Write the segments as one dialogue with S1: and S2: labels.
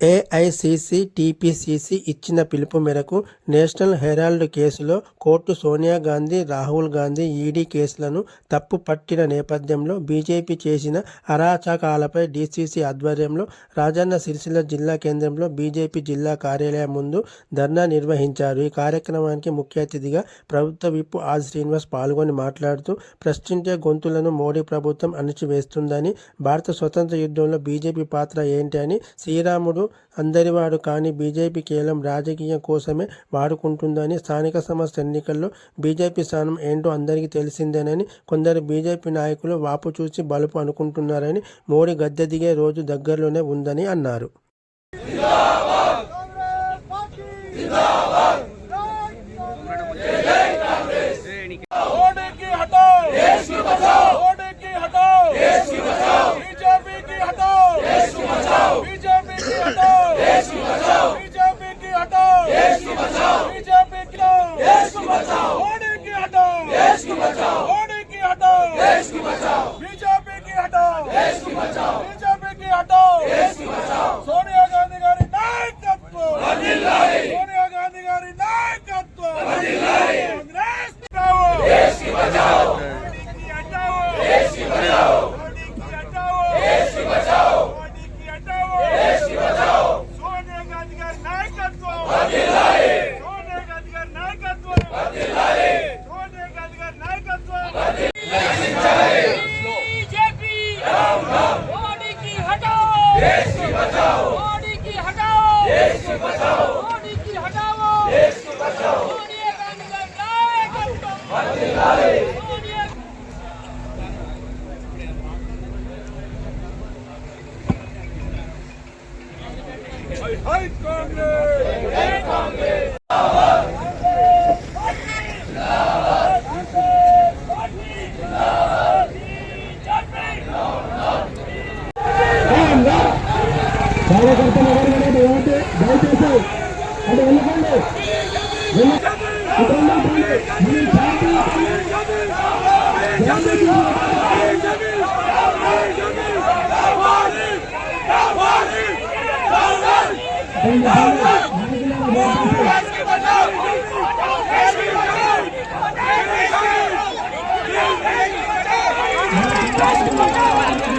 S1: AICC TPCC ఇచ్చిన పిలుపు మేరకు నేషనల్ హెరాల్డ్ కేసులో కోర్టు సోనియా గాంధీ రాహుల్ గాంధీ ఈడీ కేసులను తప్పు పట్టిన నేపథ్యంలో బీజేపీ చేసిన అరాచకాలపై డీసీసీ ఆధ్వర్యంలో రాజన్న సిరిసిల్ల జిల్లా కేంద్రంలో బీజేపీ జిల్లా కార్యాలయం ముందు ధర్నా నిర్వహించారు. ఈ కార్యక్రమానికి ముఖ్య అతిథిగా ప్రభుత్వ విప్ ఆర్ శ్రీనివాస్ పాల్గొని మాట్లాడుతూ ప్రశ్నించే గొంతులను మోడీ ప్రభుత్వం అణిచివేస్తుందని భారత స్వతంత్ర యుద్ధంలో బీజేపీ పాత్ర ఏంటి అని శ్రీరాముడు అందరివాడు కానీ బీజేపీ కేవలం రాజకీయం కోసమే వాడుకుంటుందని స్థానిక సంస్థ ఎన్నికల్లో బీజేపీ స్థానం ఏంటో అందరికీ తెలిసిందేనని కొందరు బీజేపీ నాయకులు వాపు చూసి బలుపు అనుకుంటున్నారని మోడీ గద్దె దిగే రోజు దగ్గరలోనే ఉందని అన్నారు.
S2: Let's
S3: go!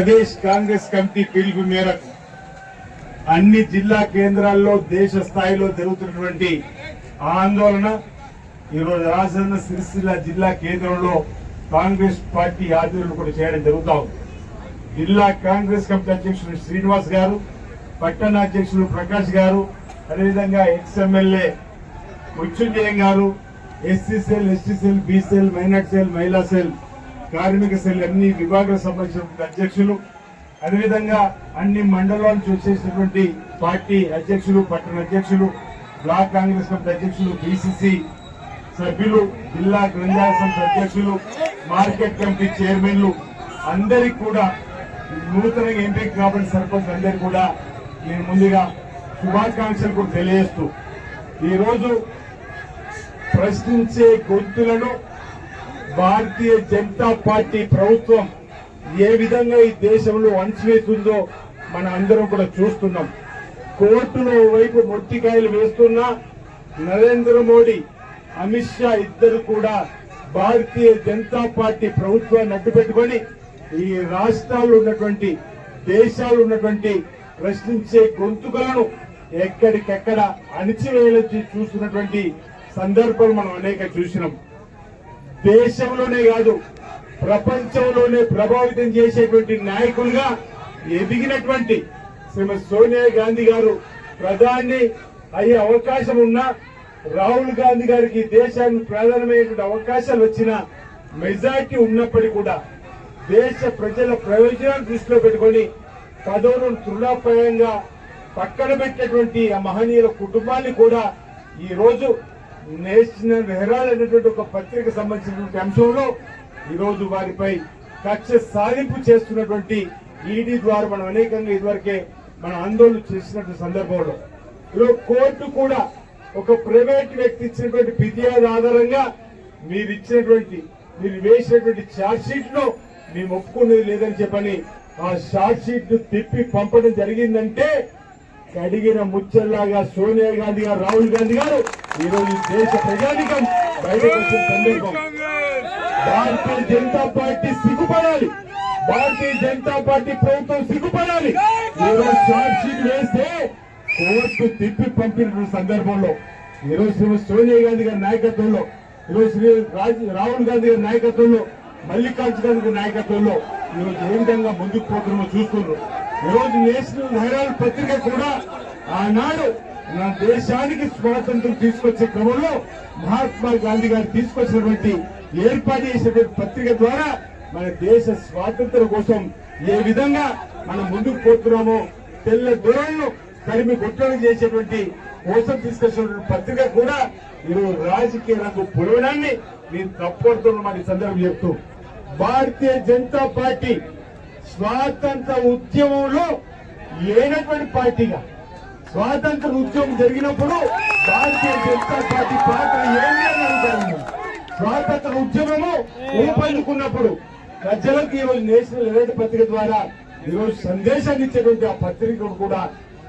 S3: Pradesh Congress committee పిలుపు మేరకు అన్ని జిల్లా కేంద్రాల్లో దేశ స్థాయిలో జరుగుతున్నటువంటి ఆందోళన ఈరోజు రాజన్న సిరిసిల్ల జిల్లా కేంద్రంలో కాంగ్రెస్ పార్టీ ఆధ్వర్యంలో కూడా చేయడం జరుగుతా ఉంది. జిల్లా కాంగ్రెస్ కమిటీ అధ్యక్షుడు శ్రీనివాస్ గారు పట్టణ అధ్యక్షులు ప్రకాష్ గారు అదేవిధంగా ex MLA Mrutyunjayam garu SC cell ST cell B cell minority cell మహిళా సెల్ కార్మిక సెల్ అన్ని విభాగాలకు సంబంధించిన అధ్యక్షులు. అదేవిధంగా అన్ని మండలాలు నుంచి పార్టీ అధ్యక్షులు పట్టణ అధ్యక్షులు బ్లాక్ కాంగ్రెస్ కమిటీ అధ్యక్షులు బీసీసీ సభ్యులు జిల్లా గ్రంథాల సంస్థ అధ్యక్షులు మార్కెట్ కమిటీ చైర్మన్లు అందరికి కూడా నూతనంగా ఎంపిక కాబట్టి సర్పంచ్ అందరికి కూడా నేను ముందుగా శుభాకాంక్షలు కూడా తెలియజేస్తూ ఈరోజు ప్రశ్నించే గొంతులను భారతీయ జనతా పార్టీ ప్రభుత్వం ఏ విధంగా ఈ దేశంలో అణచివేస్తుందో మన అందరం కూడా చూస్తున్నాం. కోర్టులో వైపు మొట్టికాయలు వేస్తున్నా నరేంద్ర మోడీ అమిత్ షా ఇద్దరు కూడా భారతీయ జనతా పార్టీ ప్రభుత్వాన్ని అడ్డుపెట్టుకొని ఈ రాష్ట్రాల్లో ఉన్నటువంటి దేశాలు ఉన్నటువంటి ప్రశ్నించే గొంతుకలను ఎక్కడికెక్కడ అణిచివేయాలని చూస్తున్నటువంటి సందర్భాలు మనం అనేక చూసినాం. దేశంలోనే కాదు ప్రపంచంలోనే ప్రభావితం చేసేటువంటి నాయకులుగా ఎదిగినటువంటి శ్రీమతి సోనియా గాంధీ గారు ప్రధాని అయ్యే అవకాశం ఉన్న రాహుల్ గాంధీ గారికి దేశానికి ప్రధానమైనటువంటి అవకాశాలు వచ్చిన మెజార్టీ ఉన్నప్పటికీ కూడా దేశ ప్రజల ప్రయోజనాలు దృష్టిలో పెట్టుకొని పదవులను తృణాప్రాయంగా పక్కన పెట్టినటువంటి ఆ మహనీయుల కుటుంబాన్ని కూడా ఈ రోజు నేషనల్ హెరాల్డ్ అనేటువంటి ఒక పత్రిక సంబంధించినటువంటి అంశంలో ఈరోజు వారిపై కక్ష సాధింపు చేస్తున్నటువంటి ఈడీ ద్వారా మనం అనేకంగా ఇదివరకే మనం ఆందోళన చేసినటువంటి సందర్భంలో. ఈరోజు కోర్టు కూడా ఒక ప్రైవేట్ వ్యక్తి ఇచ్చినటువంటి ఫిర్యాదు ఆధారంగా మీరు ఇచ్చినటువంటి మీరు వేసినటువంటి ఛార్జ్లో మేము ఒప్పుకునేది లేదని చెప్పని ఆ ఛార్జ్ షీట్ను తిప్పి పంపడం జరిగిందంటే కడిగిన ముచ్చల్లాగా సోనియా గాంధీ గారు రాహుల్ గాంధీ గారు ఈ రోజు దేశ ప్రజానికం బయటకు వచ్చిన సందర్భం. భారతీయ జనతా పార్టీ సిగ్గుపడాలి. భారతీయ జనతా పార్టీ ప్రభుత్వం సిగ్గుపడాలి. ఈరోజు ఛార్జ్ షీట్ వేస్తే కోర్టు తిప్పి పంపిన సందర్భంలో ఈరోజు శ్రీమతి సోనియా గాంధీ గారి నాయకత్వంలో ఈరోజు శ్రీ రాజ్ రాహుల్ గాంధీ గారి నాయకత్వంలో మల్లికార్జున గాంధీ గారి నాయకత్వంలో ఈరోజు ఏ విధంగా ముందుకు పోతున్నామో చూస్తున్నారు ఈరోజు నేషనల్ హెరాల్డ్ పత్రిక కూడా ఆనాడు నా దేశానికి స్వాతంత్రం తీసుకొచ్చే క్రమంలో మహాత్మా గాంధీ గారు తీసుకొచ్చినటువంటి ఏర్పాటు చేసినటువంటి పత్రిక ద్వారా మన దేశ స్వాతంత్రం కోసం ఏ విధంగా మనం ముందుకు పోతున్నామో తెల్ల దూరంలో తరిమి గుట్టలు చేసేటువంటి కోసం తీసుకొచ్చినటువంటి పత్రిక కూడా ఈరోజు రాజకీయ రంగు పొడవడాన్ని నేను తప్పడుతున్నమాట సందర్భం చెప్తూ భారతీయ జనతా పార్టీ స్వాతంత్ర ఉద్యమంలో లేనటువంటి పార్టీగా స్వాతంత్ర ఉద్యమం జరిగినప్పుడు భారతీయ జనతా పార్టీ పాత్ర ఏంటి అని అడుగుతాను స్వాతంత్ర ఉద్యమము ఊపందుకున్నప్పుడు ప్రజలకు ఈరోజు నేషనల్ హెరాల్డ్ పత్రిక ద్వారా ఈరోజు సందేశాన్ని ఇచ్చేటువంటి ఆ పత్రికను కూడా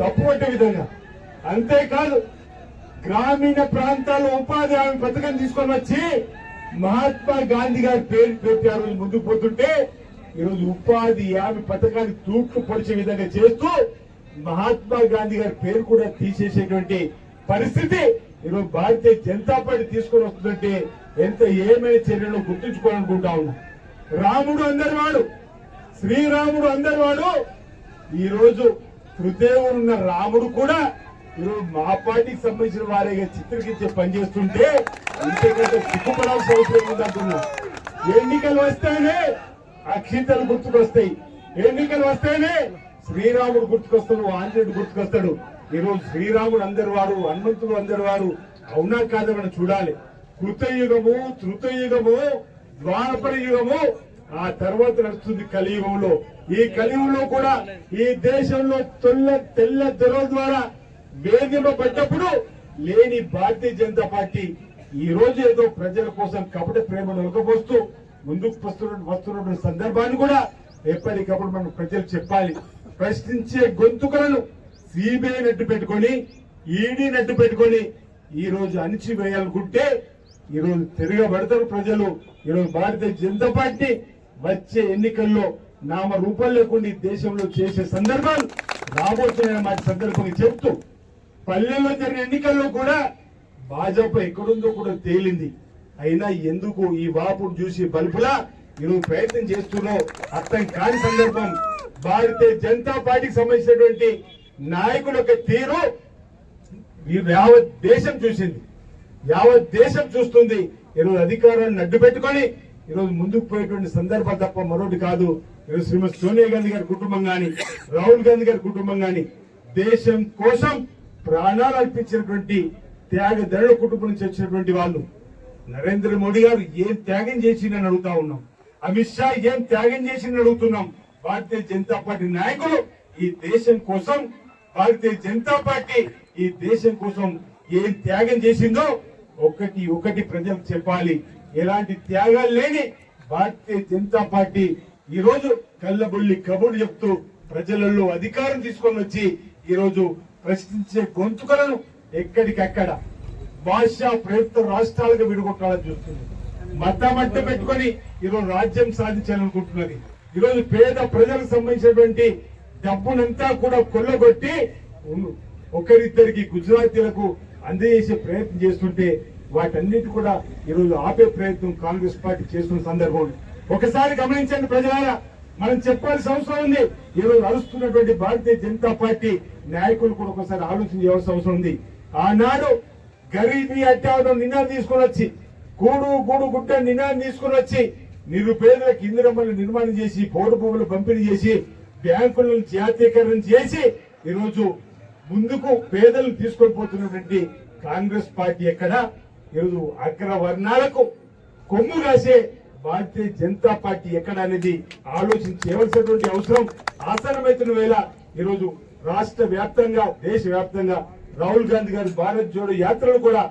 S3: తప్పుపట్టే విధంగా. అంతేకాదు గ్రామీణ ప్రాంతాల్లో ఉపాధి హామీ పథకం తీసుకొని వచ్చి మహాత్మా గాంధీ గారి పేరు పెట్టి ఆ రోజు ముందుకు పోతుంటే ఈరోజు ఉపాధి హామీ పథకాన్ని తూట్లు పొడిచే విధంగా చేస్తూ మహాత్మా గాంధీ గారి పేరు కూడా తీసేసేటువంటి పరిస్థితి ఈరోజు భారతీయ జనతా పార్టీ తీసుకొని వస్తుందంటే ఎంత ఏమైనా చర్యలు గుర్తుంచుకోవాలనుకుంటా ఉన్నా. రాముడు అందరి వాడు శ్రీరాముడు అందరి వాడు ఈరోజు హృదయం ఉన్న రాముడు కూడా ఈరోజు మా పార్టీకి సంబంధించిన వారే చిత్రీకరించే పని చేస్తుంటే ఇంతకంటే సిగ్గుపడాల్సిన అవసరం ఉందంటున్నా ఎన్నికలు వస్తేనే అక్షింతలు గుర్తుకొస్తాయి. ఎన్నికలు వస్తేనే శ్రీరాముడు గుర్తుకొస్తాడు ఆంజనేయుడు గుర్తుకొస్తాడు. ఈరోజు శ్రీరాముడు అందరి వారు హనుమంతుడు అందరి వారు అవునా కాదా మనం చూడాలి. కృతయుగము తృతయుగము ద్వారపర యుగము ఆ తర్వాత నడుస్తుంది కలియుగంలో. ఈ కలియుగంలో కూడా ఈ దేశంలో తొల్ల తెల్ల దొరల ద్వారా వేధింపబడ్డప్పుడు లేని భారతీయ జనతా పార్టీ ఈ రోజు ఏదో ప్రజల కోసం కపట ప్రేమను ఒకపోస్తూ ముందుకు వస్తున్న వస్తున్నటువంటి సందర్భాన్ని కూడా ఎప్పటికప్పుడు మనం ప్రజలు చెప్పాలి. ప్రశ్నించే గొంతుకలను సిబిఐ నట్టు పెట్టుకొని ఈడీ నెట్టు పెట్టుకొని ఈరోజు అణిచివేయాలనుకుంటే ఈరోజు తిరగబడతారు ప్రజలు. ఈరోజు భారతీయ జనతా పార్టీ వచ్చే ఎన్నికల్లో నామ రూపం లేకుండా దేశంలో చేసే సందర్భాలు రాబోతున్నాయని మాట సందర్భంగా చెప్తూ పల్లెల్లో జరిగిన ఎన్నికల్లో కూడా భాజపా ఎక్కడుందో కూడా తేలింది. అయినా ఎందుకు ఈ వాపును చూసి బలుపులా ఈరోజు ప్రయత్నం చేస్తున్నావు అర్థం కాని సందర్భం భారతీయ జనతా పార్టీకి సంబంధించినటువంటి నాయకుల యొక్క తీరు యావత్ దేశం చూసింది. యావత్ దేశం చూస్తుంది. ఈరోజు అధికారాన్ని అడ్డు పెట్టుకొని ఈరోజు ముందుకు పోయేటువంటి సందర్భం తప్ప మరొకటి కాదు. ఈరోజు శ్రీమతి సోనియా గాంధీ గారి కుటుంబం గాని రాహుల్ గాంధీ గారి కుటుంబం గాని దేశం కోసం ప్రాణాలు అర్పించినటువంటి త్యాగదరుల కుటుంబం నుంచి వచ్చినటువంటి వాళ్ళు నరేంద్ర మోడీ గారు ఏం త్యాగం చేసిందని అడుగుతా ఉన్నాం. అమిత్ షా ఏం త్యాగం చేసిందని అడుగుతున్నాం. భారతీయ జనతా పార్టీ నాయకులు ఈ దేశం కోసం భారతీయ జనతా పార్టీ ఈ దేశం కోసం ఏం త్యాగం చేసిందో ఒకటి ఒకటి ప్రజలకు చెప్పాలి. ఎలాంటి త్యాగాలు లేని భారతీయ జనతా పార్టీ ఈరోజు రోజు కళ్ళబొల్లి కబుర్లు చెప్తూ ప్రజలలో అధికారం తీసుకొని వచ్చి ఈరోజు ప్రశ్నించే గొంతుకలను ఎక్కడికక్కడ భాషా ప్రయుక్త రాష్ట్రాలుగా విడగొట్టాలని చూస్తుంది. మతమట్ట పెట్టుకొని ఈరోజు రాజ్యం సాధించాలనుకుంటున్నది. ఈరోజు పేద ప్రజలకు సంబంధించినటువంటి డబ్బునంతా కూడా కొల్లగొట్టి ఒకరిద్దరికి గుజరాతీలకు అందజేసే ప్రయత్నం చేస్తుంటే వాటన్నిటి కూడా ఈరోజు ఆపే ప్రయత్నం కాంగ్రెస్ పార్టీ చేస్తున్న సందర్భం ఒకసారి గమనించండి ప్రజలారా మనం చెప్పాల్సిన అవసరం ఉంది. ఈరోజు అరుస్తున్నటువంటి భారతీయ జనతా పార్టీ నాయకులు కూడా ఒకసారి ఆలోచన చేయాల్సిన అవసరం ఉంది. ఆనాడు గరీబీ అట్టావడం నినాదం తీసుకొని వచ్చి కూడు గూడు గుడ్డ నినాదం తీసుకొని వచ్చి నిరుపేదలకు ఇందిరమ్మలు నిర్మాణం చేసి పౌర భూములు పంపిణీ చేసి బ్యాంకులను జాతీయకరణ చేసి ఈరోజు ముందుకు పేదలను తీసుకొని పోతున్నటువంటి కాంగ్రెస్ పార్టీ ఎక్కడ? ఈరోజు అగ్రవర్ణాలకు కొమ్ము కాసే భారతీయ జనతా పార్టీ ఎక్కడ అనేది ఆలోచన చేయవలసినటువంటి అవసరం. ఆసనమైతున్న వేళ ఈరోజు రాష్ట్ర వ్యాప్తంగా దేశ వ్యాప్తంగా రాహుల్ గాంధీ గారి భారత్ జోడో యాత్రలు కూడా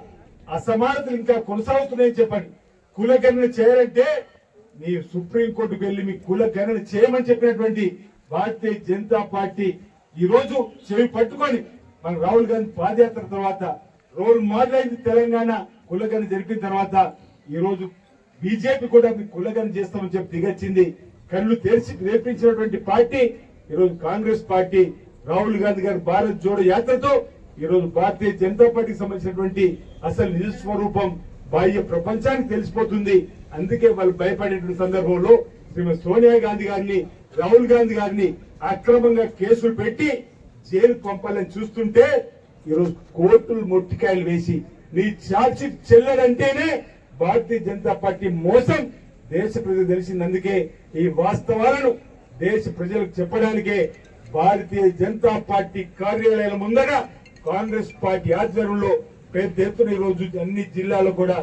S3: అసమానతలు ఇంకా కొనసాగుతున్నాయని చెప్పండి. కులగణన చేయాలంటే నీ సుప్రీంకోర్టుకు వెళ్ళి మీ కులగణన చేయమని చెప్పినటువంటి భారతీయ జనతా పార్టీ ఈ రోజు చెవి పట్టుకొని మన రాహుల్ గాంధీ పాదయాత్ర తర్వాత రోల్ మోడల్ అయింది తెలంగాణ కులగన జరిపిన తర్వాత ఈ రోజు బీజేపీ కూడా మీ కులగన చేస్తామని చెప్పి దిగచ్చింది. కళ్ళు తెరిచి రేపించినటువంటి పార్టీ ఈరోజు కాంగ్రెస్ పార్టీ రాహుల్ గాంధీ గారి భారత్ జోడో యాత్రతో ఈరోజు భారతీయ జనతా పార్టీకి సంబంధించినటువంటి అసలు నిజస్వరూపం బాహ్య ప్రపంచానికి తెలిసిపోతుంది. అందుకే వాళ్ళు భయపడేటువంటి సందర్భంలో శ్రీమతి సోనియా గాంధీ గారిని రాహుల్ గాంధీ గారిని అక్రమంగా కేసులు పెట్టి జైలు పంపాలని చూస్తుంటే ఈరోజు కోర్టులు మొట్టికాయలు వేసి నీ ఛార్జ్ చెల్లడంటేనే భారతీయ జనతా పార్టీ మోసం. దేశ ప్రజలు తెలిసిందందుకే ఈ వాస్తవాలను దేశ ప్రజలకు చెప్పడానికే భారతీయ జనతా పార్టీ కార్యాలయాల ముందర కాంగ్రెస్ పార్టీ ఆధ్వర్యంలో పెద్ద ఎత్తున ఈరోజు రోజు అన్ని జిల్లాలో కూడా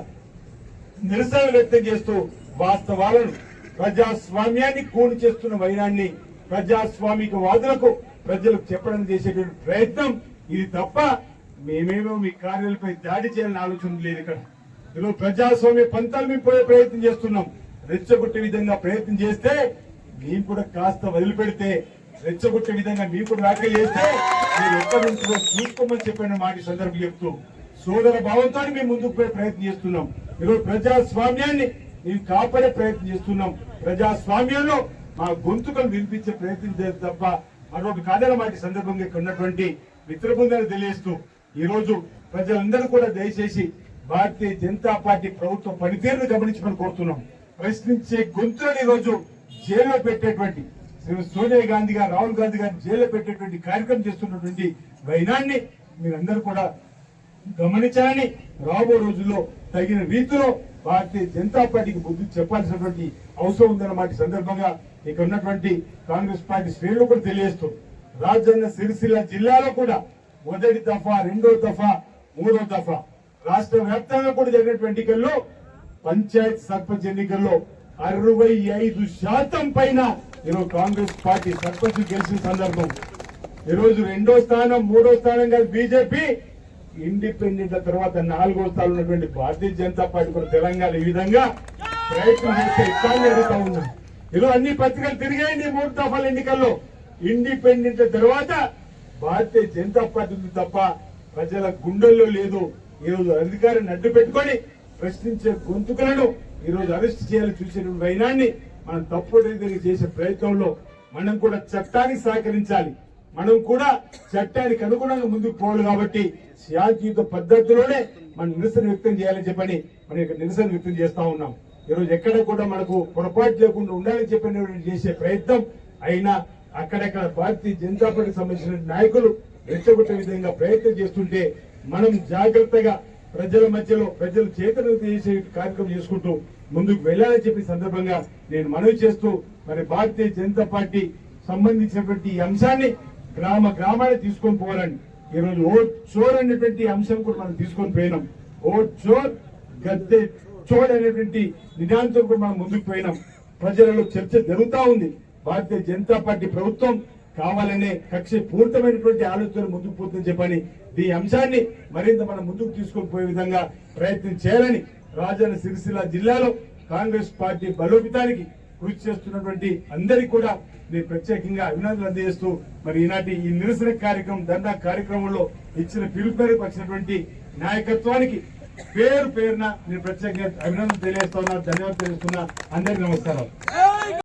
S3: నిరసన వ్యక్తం చేస్తూ వాస్తవాలను ప్రజాస్వామ్యాన్ని కూని చేస్తున్న వైరాన్ని ప్రజాస్వామిక వాదులకు ప్రజలకు చెప్పడం చేసేటువంటి ప్రయత్నం ఇది తప్ప మేమేమో మీ కార్యాలపై దాడి చేయాలని ఆలోచన లేదు ఇక్కడ. ఈరోజు ప్రజాస్వామ్య పంతాలు మేము పోయే ప్రయత్నం చేస్తున్నాం. రెచ్చగొట్టే విధంగా ప్రయత్నం చేస్తే మేము కూడా కాస్త వదిలిపెడితే రెచ్చగొట్టే విధంగా మీకు కూడా రాక చేస్తే మీరు ఎక్కడి నుంచి చూసుకోమని చెప్పిన మాట సందర్భం చెప్తూ సోదర భావంతో మేము ముందుకు పోయే ప్రయత్నం చేస్తున్నాం. ఈరోజు ప్రజాస్వామ్యాన్ని మేము కాపాడే ప్రయత్నం చేస్తున్నాం. ప్రజాస్వామ్యంలో మా గొంతుకలు వినిపించే ప్రయత్నం చేస్తే తప్ప మరొకటి కాదని మాటి సందర్భంగా ఇక్కడ ఉన్నటువంటి మిత్ర బృందాన్ని తెలియజేస్తూ ఈరోజు ప్రజలందరూ కూడా దయచేసి భారతీయ జనతా పార్టీ ప్రభుత్వ పనితీరును గమనించమని కోరుతున్నాం. ప్రశ్నించే గొంతులను ఈరోజు రోజు జైల్లో పెట్టేటువంటి శ్రీ సోనియా గాంధీ గారు రాహుల్ గాంధీ గారిని జైల్లో పెట్టేటువంటి కార్యక్రమం చేస్తున్నటువంటి వైనాన్ని మీరందరూ కూడా గమనించాలని రాబో రోజుల్లో తగిన రీతిలో భారతీయ జనతా పార్టీకి బుద్ధి చెప్పాల్సినటువంటి అవసరం ఉందన్నమాట సందర్భంగా ఇక్కడ ఉన్నటువంటి కాంగ్రెస్ పార్టీ శ్రేణులు కూడా తెలియజేస్తూ. రాజన్న సిరిసిల్ల జిల్లాలో కూడా మొదటి దఫా రెండో దఫా మూడో దఫా రాష్ట్ర వ్యాప్తంగా కూడా జరిగినటువంటి ఎన్నికల్లో పంచాయత్ సర్పంచ్ ఎన్నికల్లో అరవై ఐదు శాతం పైన ఈరోజు కాంగ్రెస్ పార్టీ సర్పంచ్ గెలిచిన సందర్భం. ఈ రోజు రెండో స్థానం మూడో స్థానం కాదు బీజేపీ ఇండిపెండెంట్ తర్వాత నాలుగో స్థానం ఉన్నటువంటి భారతీయ జనతా పార్టీ కూడా తెలంగాణ ఈ విధంగా ప్రయత్నం చేస్తే ఇబ్బంది అడుగుతా ఉన్నాం ఇలా అన్ని పత్రికలు తిరిగాయండి మూడు దఫాల ఎన్నికల్లో. ఇండిపెండెంట్ తర్వాత భారతీయ జనతా పార్టీ తప్ప ప్రజల గుండెల్లో లేదు. ఈరోజు అధికారాన్ని అడ్డు పెట్టుకొని ప్రశ్నించే గొంతుకులను ఈరోజు అరెస్ట్ చేయాలని చూసిన వైనాన్ని మనం తప్పుడు రీతిగా చేసే ప్రయత్నంలో మనం కూడా చట్టానికి సహకరించాలి. మనం కూడా చట్టానికి అనుగుణంగా ముందుకు పోవాలి కాబట్టి శాంతియుత పద్ధతిలోనే మనం నిరసన వ్యక్తం చేయాలని చెప్పని మనం ఇక్కడ నిరసన వ్యక్తం చేస్తా ఉన్నాం. ఈరోజు ఎక్కడ కూడా మనకు పొరపాటు లేకుండా ఉండాలని చెప్పిన చేసే ప్రయత్నం అయినా అక్కడక్కడ భారతీయ జనతా పార్టీకి సంబంధించిన నాయకులు రెచ్చగొట్టే విధంగా ప్రయత్నం చేస్తుంటే మనం జాగ్రత్తగా ప్రజల మధ్యలో ప్రజలు చేతన చేసే కార్యక్రమం చేసుకుంటూ ముందుకు వెళ్ళాలని చెప్పి సందర్భంగా నేను మనవి చేస్తూ మరి భారతీయ జనతా పార్టీ సంబంధించినటువంటి ఈ అంశాన్ని గ్రామ గ్రామాన్ని తీసుకొని పోవాలని. ఈరోజు ఓట్ చోర్ అనేటువంటి అంశం కూడా మనం తీసుకొని పోయినాం. ఓట్ చోర్ గద్దె చోర్ అనేటువంటి నిదాంతం కూడా మనం ముందుకు పోయినాం. ప్రజలలో చర్చ జరుగుతా ఉంది. భారతీయ జనతా పార్టీ ప్రభుత్వం కావాలనే కక్ష పూర్తమైనటువంటి ఆలోచన ముందుకు పోతుందని చెప్పని ఈ అంశాన్ని మరింత మనం ముందుకు తీసుకొని పోయే విధంగా ప్రయత్నం చేయాలని రాజన్న సిరిసిల్ల జిల్లాలో కాంగ్రెస్ పార్టీ బలోపితానికి కృషి చేస్తున్నటువంటి అందరికీ కూడా నేను ప్రత్యేకంగా అభినందనలు అందజేస్తూ మరి ఈనాటి ఈ నిరసన కార్యక్రమం దందా కార్యక్రమంలో ఇచ్చిన పిలుపు వచ్చినటువంటి నాయకత్వానికి పేరు పేరున నేను ప్రత్యేకంగా అభినందనలు తెలియజేస్తున్నా ధన్యవాదాలు తెలుస్తున్నా అందరికీ నమస్కారం.